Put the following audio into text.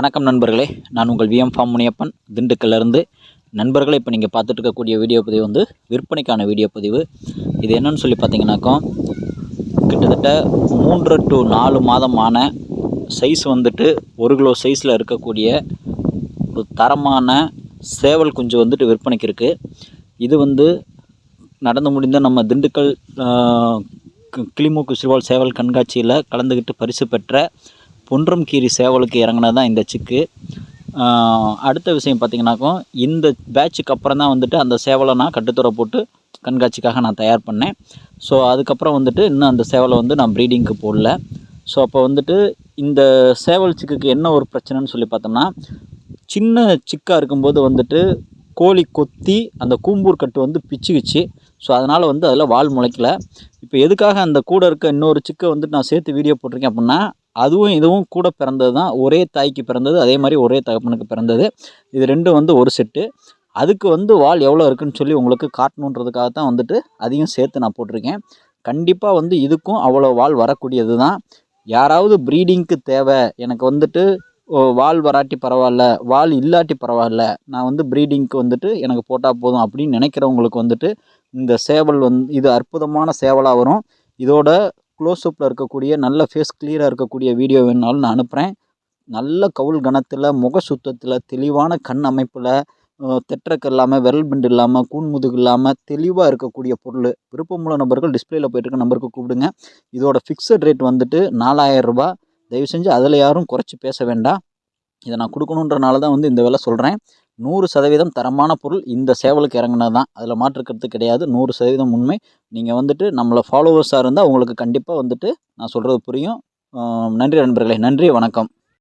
வணக்கம் நண்பர்களே. நான் உங்கள் விஎம் ஃபார்ம் முனியப்பன். திண்டுக்கல்லேருந்து நண்பர்களே இப்போ நீங்கள் பார்த்துட்டு இருக்கக்கூடிய வீடியோ பதிவு வந்து விற்பனைக்கான வீடியோ பதிவு. இது என்னன்னு சொல்லி பார்த்தீங்கன்னாக்கா கிட்டத்தட்ட மூன்று டு நாலு மாதமான சைஸ் வந்துட்டு ஒரு கிலோ சைஸில் இருக்கக்கூடிய ஒரு தரமான சேவல் குஞ்சு வந்துட்டு விற்பனைக்கு இருக்குது இது வந்து நடந்து முடிந்த நம்ம திண்டுக்கல் கி- கிளிமூக்கு சிறுவால் சேவல் கண்காட்சியில் கலந்துக்கிட்டு பரிசு பெற்ற பொன்றம் கீரி சேவலுக்கு இறங்குனது தான் இந்த சிக்கு. அடுத்த விஷயம் பார்த்தீங்கன்னாக்கா இந்த பேட்சுக்கு அப்புறம் தான் வந்துட்டு அந்த சேவலை நான் கட்டுத்துறை போட்டு கண்காட்சிக்காக நான் தயார் பண்ணேன். ஸோ அதுக்கப்புறம் வந்துட்டு இன்னும் அந்த சேவலை வந்து நான் ப்ரீடிங்க்கு போடல. ஸோ அப்போ வந்துட்டு இந்த சேவல் சிக்குக்கு என்ன ஒரு பிரச்சனைன்னு சொல்லி பார்த்தோம்னா சின்ன சிக்காக இருக்கும்போது வந்துட்டு கோழி கொத்தி அந்த கூம்பூர் கட்டு வந்து பிச்சுக்கிச்சு. ஸோ அதனால் வந்து அதில் வால் முளைக்கல. இப்போ எதுக்காக அந்த கூட இருக்க இன்னொரு சிக்கை வந்துட்டு நான் சேர்த்து வீடியோ போட்டிருக்கேன் அப்படின்னா அதுவும் இதுவும் கூட பிறந்தது தான். ஒரே தாய்க்கு பிறந்தது அதே மாதிரி ஒரே தகப்பனுக்கு பிறந்தது. இது ரெண்டும் வந்து ஒரு செட்டு. அதுக்கு வந்து வால் எவ்வளோ இருக்குன்னு சொல்லி உங்களுக்கு காட்டணுன்றதுக்காக தான் வந்துட்டு அதையும் சேர்த்து நான் போட்டிருக்கேன். கண்டிப்பாக வந்து இதுக்கும் அவ்வளோ வால் வரக்கூடியது தான். யாராவது ப்ரீடிங்க்கு தேவை எனக்கு வந்துட்டு ஓ, வால் வராட்டி பரவாயில்ல வால் இல்லாட்டி பரவாயில்ல நான் வந்து ப்ரீடிங்க்கு வந்துட்டு எனக்கு போட்டால் போதும் அப்படின்னு நினைக்கிறவங்களுக்கு வந்துட்டு இந்த சேவல் வந்து இது அற்புதமான சேவலாக வரும். இதோட க்ளோஸ்அப்பில் இருக்கக்கூடிய நல்ல ஃபேஸ் கிளியராக இருக்கக்கூடிய வீடியோ வேணுனாலும் நான் அனுப்புகிறேன் நல்ல கவுள் கணத்தில் முக சுத்தத்தில் தெளிவான கண் அமைப்பில் தெற்றக்கு இல்லாமல் விரல் பிண்டு இல்லாமல் கூன் முதுகு இல்லாமல் தெளிவாக இருக்கக்கூடிய பொருள் விருப்பமுள்ள நபர்கள் டிஸ்பிளேயில் போயிட்டுருக்க நம்பருக்கு கூப்பிடுங்க. இதோட ஃபிக்ஸட் ரேட் வந்துட்டு நாலாயிரம் தயவு செஞ்சு அதில் யாரும் குறைச்சி பேச வேண்டாம். இதை நான் கொடுக்கணுன்றனால தான் வந்து இந்த விலை சொல்கிறேன் நூறு சதவீதம் தரமான பொருள் இந்த சேவலுக்கு இறங்குனது தான். அதில் மாற்றுக்கிறது கிடையாது. நூறு சதவீதம் உண்மை. நீங்கள் வந்துட்டு நம்மளை ஃபாலோவர்ஸாக இருந்தால் உங்களுக்கு கண்டிப்பாக வந்துட்டு நான் சொல்கிறது புரியும். நன்றி நண்பர்களே. நன்றி வணக்கம்.